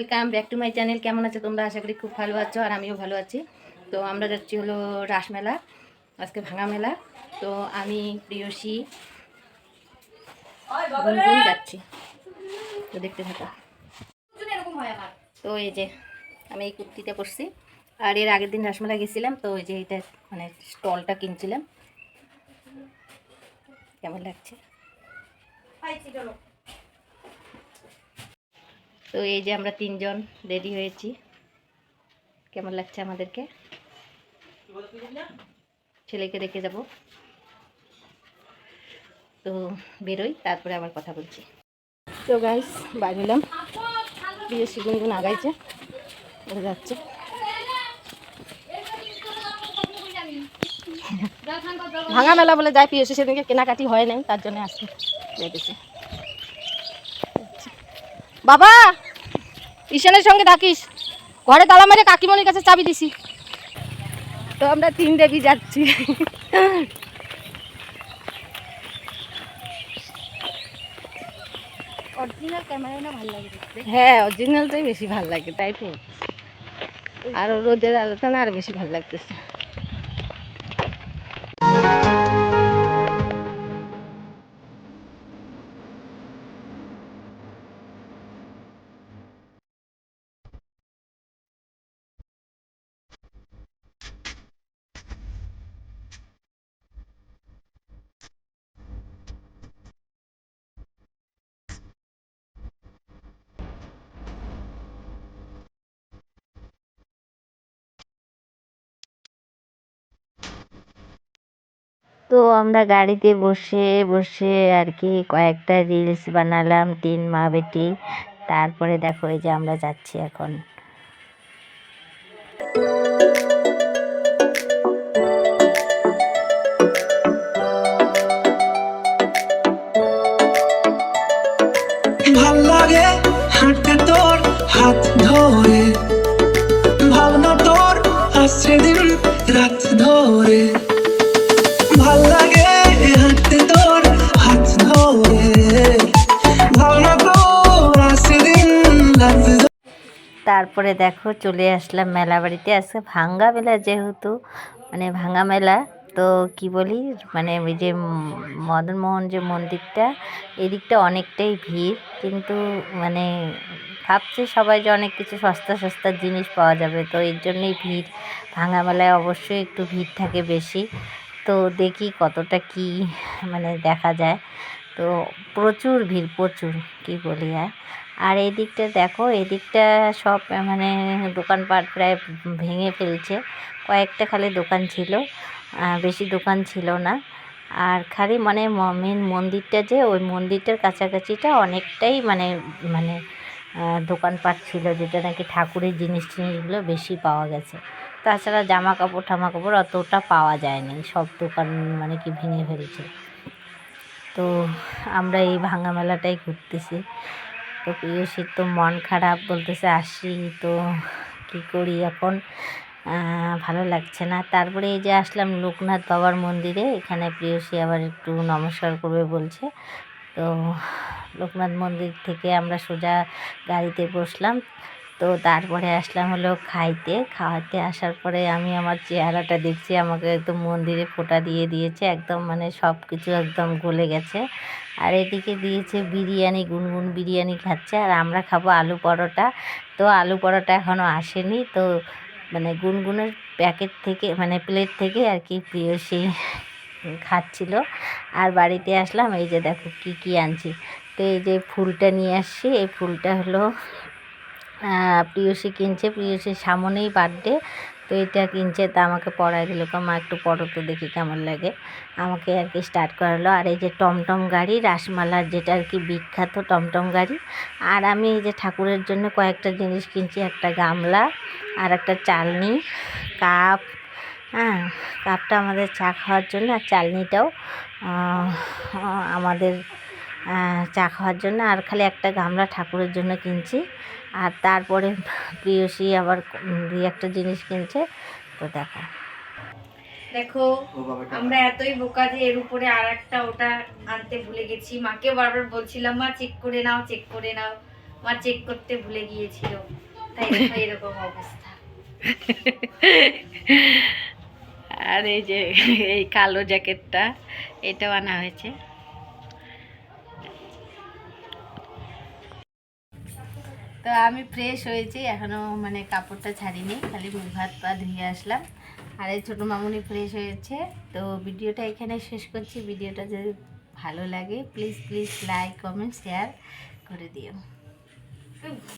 Welcome back to my channel. কেমন আছো তোমরা? আশা করি খুব ভালো আছো আর আমিও ভালো আছি। তো আমরা যাচ্ছি হলো রাসমেলা আজকে ভাঙা মেলা। তো আমি প্রিয়সী গুনগুন যাচ্ছি। তো দেখতে থাকো। তো এই যে আমি এই কুর্তিটা পরছি। আর এর আগের দিন রাসমেলা গেছিলাম তো ওই যে এটা মানে স্টলটা কিনছিলাম। কেমন লাগছে? তো এই যে আমরা তিনজন রেডি হয়েছি। কেমন লাগছে আমাদেরকে? ছেলেকে রেখে যাব। তো বেরোই, তারপরে আবার কথা বলছি। তো গাইস বাড়িলাম বিয়ে গুনগুন আগাইছে। ওরা যাচ্ছে। ভাঙা মেলা বলে যায় পিএসি সেদিনকে কেনাকাটি হয় নাই, তার জন্য আসছে যেতেছে বাবা ঈশানের সঙ্গে থাকিস। ঘরে তালা মেরে কাকিমণির কাছে চাবি দিছি। তো আমরা তিন দেবী যাচ্ছি। অরিজিনাল ক্যামেরায় না ভালো লাগে হ্যাঁ অরিজিনালটাই বেশি ভালো লাগে তাই তো? আর রোদের আলোটা না আর বেশি ভালো লাগতেছে। তো আমরা গাড়িতে বসে বসে আর কি কয়েকটা রিলস বানালাম, তিন মা বেটি। তারপরে দেখো এই যে আমরা যাচ্ছি এখন। ভাবনা তোর দিন রাত ধরে। তারপরে দেখো চলে আসলাম মেলা বাড়িতে। আজকে ভাঙ্গা মেলা যেহেতু মানে ভাঙ্গা মেলা, তো কি বলি মানে ওই যে মদনমোহন যে মন্দিরটা, এদিকটা অনেকটাই ভিড়। কিন্তু মানে ভাবছি সবাই যে অনেক কিছু সস্তা সস্তা জিনিস পাওয়া যাবে, তো এর জন্যই ভিড়। ভাঙ্গা মেলায় অবশ্যই একটু ভিড় থাকে বেশি। তো দেখি কতটা কি মানে দেখা যায়। তো প্রচুর ভিড়, প্রচুর, কি বলি আর। আর এই দিকটা দেখো, এদিকটা সব মানে দোকানপাট প্রায় ভেঙে ফেলছে। কয়েকটা খালি দোকান ছিল বেশি দোকান ছিল না। আর খালি মানে মেন মন্দিরটা যে, ওই মন্দিরটার কাছাকাছিটা অনেকটাই মানে মানে দোকানপাট ছিল, যেটা নাকি ঠাকুরের জিনিস টিনিসগুলো বেশি পাওয়া গেছে। তাছাড়া জামা কাপড় ঠামা কাপড় অতটা পাওয়া যায়নি, সব দোকান মানে কি ভেঙে ফেলছে। তো আমরা এই ভাঙা মেলাটাই ঘুরতেছি। তো প্রিয়সীর তো মন খারাপ বলতেছে আসি তো, কি করি এখন? ভালো লাগছে না। তারপরে এই যে আসলাম লোকনাথ বাবার মন্দিরে, এখানে প্রিয়সী আবার একটু নমস্কার করবে বলছে। তো লোকনাথ মন্দির থেকে আমরা সোজা গাড়িতে বসলাম। তো তারপরে আসলাম হলো খাইতে। খাওয়াতে আসার পরে আমি আমার চেহারাটা দেখছি, আমাকে একদম মন্দিরে ফোঁটা দিয়ে দিয়েছে, একদম মানে সব কিছু একদম গলে গেছে। আর এদিকে দিয়েছে বিরিয়ানি, গুনগুন বিরিয়ানি খাচ্ছে। আর আমরা খাব আলু পরোটা। তো আলু পরোটা এখনও আসেনি। তো মানে গুনগুনের প্যাকেট থেকে মানে প্লেট থেকে আর কি প্রিয় সেই খাচ্ছিল। আর বাড়িতে আসলাম, এই যে দেখো কি কি আনছি। তো এই যে ফুলটা নিয়ে আসছি। এই ফুলটা হলো প্রিয়সী কিনছে, প্রিয়সীর সামনেই বার্থডে তো এটা কিনছে, তা আমাকে পড়াই দিল। মা, একটু পড়ো তো দেখি কেমন লাগে। আমাকে আর কি স্টার্ট করালো। আর এই যে টমটম গাড়ি, রাসমালার যেটা আর কি বিখ্যাত টমটম গাড়ি, আর আমি এই যে ঠাকুরের জন্য কয়েকটা জিনিস কিনছি, একটা গামলা আর একটা চালনি, কাপ হ্যাঁ কাপটা আমাদের চা খাওয়ার জন্য, আর চালনিটাও আমাদের চা খাওয়ার জন্য আর খালি একটা গামলা ঠাকুরের জন্য কিনছি। আর তারপরে প্রিয়সী আবার দুই একটা জিনিস কিনছে। তো দেখো। দেখো আমরা এতই বোকা যে এর উপরে আর একটা ওটা আনতে ভুলে গেছি। মাকে বারবার বলছিলাম মা চেক করে নাও চেক করে নাও। মা চেক করতে ভুলে গিয়েছিল। তাই এরকম অবস্থা। আর এই যে এই কালো জ্যাকেটটা এটাও আনা হয়েছে। তো আমি ফ্রেশ হয়েছি এখনও মানে কাপড়টা ছাড়িনি, খালি মুখ ভাত পা ধুয়ে আসলাম। আর এই ছোটো মামুনি ফ্রেশ হয়েছে, তো ভিডিওটা এখানে শেষ করছি। ভিডিওটা যদি ভালো লাগে please please like comment share করে দিও।